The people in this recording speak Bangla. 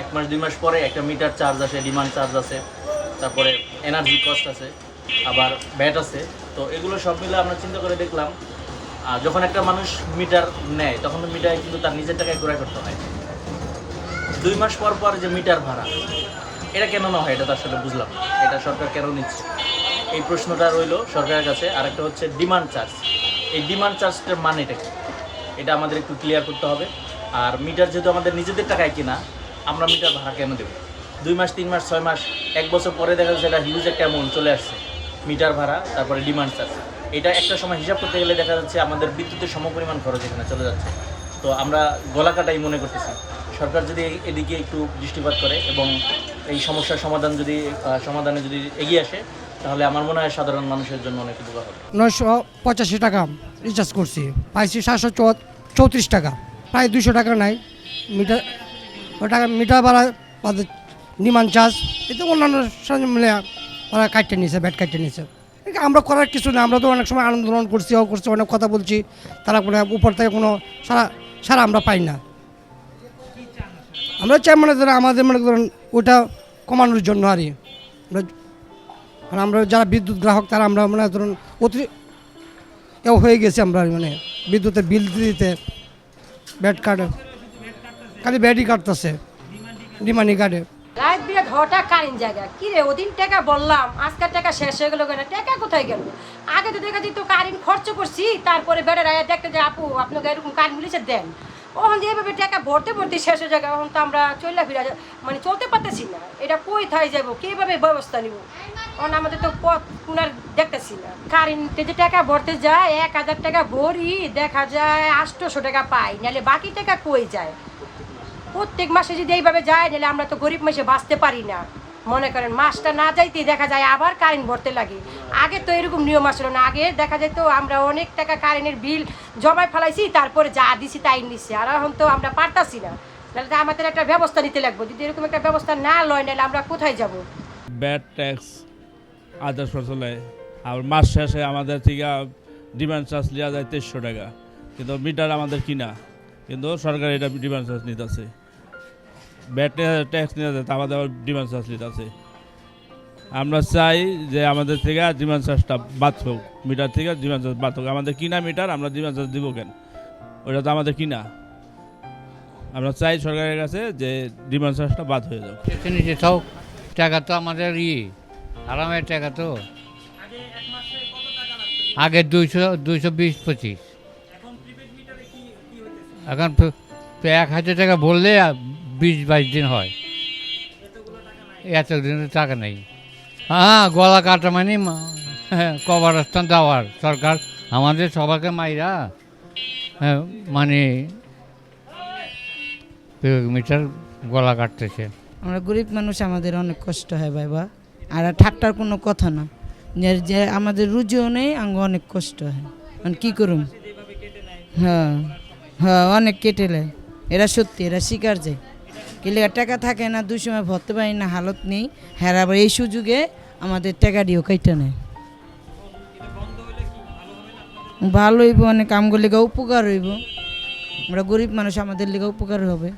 এক মাস, দুই মাস পরে একটা মিটার চার্জ আছে ডিমান্ড চার্জ আছে তারপরে এনার্জি কস্ট আছে আবার ব্যাট আছে তো এগুলো সব মিলে আমরা চিন্তা করে দেখলাম যখন একটা মানুষ মিটার নেয়, তখন মিটার কিন্তু তার নিজের টাকায় ক্রয় করতে হয়। দুই মাস পর পর যে মিটার ভাড়া, এটা কেন না হয়? এটা তো আসলে বুঝলাম এটা সরকার কেন নিচ্ছে? এই প্রশ্নটা রইল সরকারের কাছে। আর একটা হচ্ছে ডিমান্ড চার্জ এই ডিমান্ড চার্জটার মানেটা কি? এটা আমাদের একটু ক্লিয়ার করতে হবে। আর মিটার যেহেতু আমাদের নিজেদের টাকায় কিনা আমরা মিটার ভাড়া কেন দেবো? দুই মাস, তিন মাস, ছয় মাস, এক বছর পরে দেখা যাচ্ছে এটা হিউজ একটা অ্যামাউন্ট চলে আসছে। মিটার ভাড়া, তারপরে ডিমান্ড চার্জ এটা একটা সময় হিসাব করতে গেলে দেখা যাচ্ছে আমাদের বিদ্যুতের সমপরিমাণ খরচ এখানে চলে যাচ্ছে। তো আমরা গলা কাটাই মনে করতেছি। সরকার যদি এদিকে একটু দৃষ্টিপাত করে এবং এই সমস্যার সমাধান যদি সমাধানে যদি এগিয়ে আসে, তাহলে আমার মনে হয় সাধারণ মানুষের জন্য অনেক উপকার হবে। নয়শো পঁচাশি টাকা রিচার্জ করছি। পাইছি সাতশো চৌত্রিশ টাকা। প্রায় দুশো টাকা নাই। মিটার টাকা মিটার ভাড়া বাদে নিমান চার্জ? এতে অন্যান্য সঙ্গে মিলে ওরা কাটতে নিয়েছে ব্যাট কাটতে নিয়েছে আমরা করার কিছু না আমরা তো অনেক সময় আন্দোলন করছি, ও করছি, অনেক কথা বলছি, তারা কোনো উপর থেকে কোনো সারা সারা আমরা পাই না। আমরা চাই মনে ধরেন আমাদের মনে করেন ওটা কমানোর জন্য আরই আমরা আর আমরা যারা বিদ্যুৎ গ্রাহক, তারা আমরা মানে ধরুন অতি এও হয়ে গেছে আমরা মানে বিদ্যুতের বিল দিতে, ব্যাট কার্ডে খালি ব্যাটই কাটতেছে। ডিমানি কার্ডে রাত বিরাট হঠাৎ কারেন্ট জায়গা। কি রে, ওদিন টাকা বললাম আজকের টাকা শেষ হয়ে গেল কেন? টাকা কোথায় গেল? আগে তো দেখা যেত কারেন্ট খরচ করছি, তারপরে বেড়ে রায় দেখতে যে আপু, আপনাকে এরকম কারেন্ট মিলেছে, দেন। ওখান যে এভাবে টাকা ভরতে ভরতে শেষ হয়ে যায় এখন তো আমরা চলে ফিরা মানে চলতে পারতেছি না। এটা কই থাই যাব? কীভাবে ব্যবস্থা নিব? কারণ আমাদের তো পথ কুনার দেখতেছি না। কারেন্টে যে টাকা ভরতে যায়, এক হাজার টাকা ভরি, দেখা যায় আটশোশো টাকা পাই, নাহলে বাকি টাকা কই যায়? প্রত্যেক মাসে যদি এইভাবে যায়, তাহলে আমরা তো গরিব মাসে বাঁচতে পারি না। মনে করেন, মাসটা না যাইতেই দেখা যায় আবার কারেন্ট ভরতে লাগে। আগে তো এরকম নিয়ম আসলো না, আগে দেখা যায় তো আমরা অনেক টাকা কারেন্টের বিল জমায় ফেলাইছি, তারপরে যা দিছি তাই নিছি। আর এখন তো আমরা পারতাছি না। তাহলে তো আমাদের একটা ব্যবস্থা নিতে লাগবে। যদি এরকম একটা ব্যবস্থা না লয় নাহলে আমরা কোথায় যাব? ব্যাড ট্যাক্স আদার্স ফসলে আর মাস শেষে আমাদের থেকে ডিমান্ড চার্জ নেওয়া যায় তেইশশো টাকা। কিন্তু মিটার আমাদের কিনা। কিন্তু সরকার এটা ডিমান্ড চার্জ নিতেছে। ব্যাড ট্যাক্স নেওয়া যায় তা আমাদের আবার ডিমান্ড চার্জ নিতেছে আমরা চাই যে আমাদের থেকে ডিমান্ড চার্জটা বাদ হোক মিটার থেকে ডিমান্ড চার্জ বাদ হোক আমাদের কিনা মিটার আমরা ডিমান্ড চার্জ দিব কেন ওটা তো আমাদের কিনা আমরা চাই সরকারের কাছে যে ডিমান্ড চার্জটা বাদ হয়ে যাক নিচে সব টাকা তো আমাদের ই আরামের টাকা তো আগে দুইশো দুইশো বিশ পঁচিশ এখন এক হাজার টাকা বললে বিশ বাইশ দিন হয়। এত দিনের টাকা নেই। হ্যাঁ গলা কাটা মানে হ্যাঁ কবরস্থান দেওয়ার সরকার আমাদের সবাইকে মাইরা হ্যাঁ, মানে মিটার গলা কাটতেছে। আমরা গরিব মানুষ আমাদের অনেক কষ্ট হয় বাবা আর ঠাট্টার কোনো কথা না। যে আমাদের রুজিও নেই আঙ্গ অনেক কষ্ট হয়। মানে কী করুম? হ্যাঁ হ্যাঁ অনেক কেটে নেয়। এরা সত্যি এরা শিকার যায় কিলে টাকা থাকে না, দুই সময় ভরতে পারি না, হালত নেই। হ্যাঁ আবার এই সুযোগে আমাদের টাকা দিয়েও কেটে নেয় ভালো হইব, অনেক আমগুলিকে উপকার হইব। আমরা গরিব মানুষ, আমাদের লিগে উপকার হবে।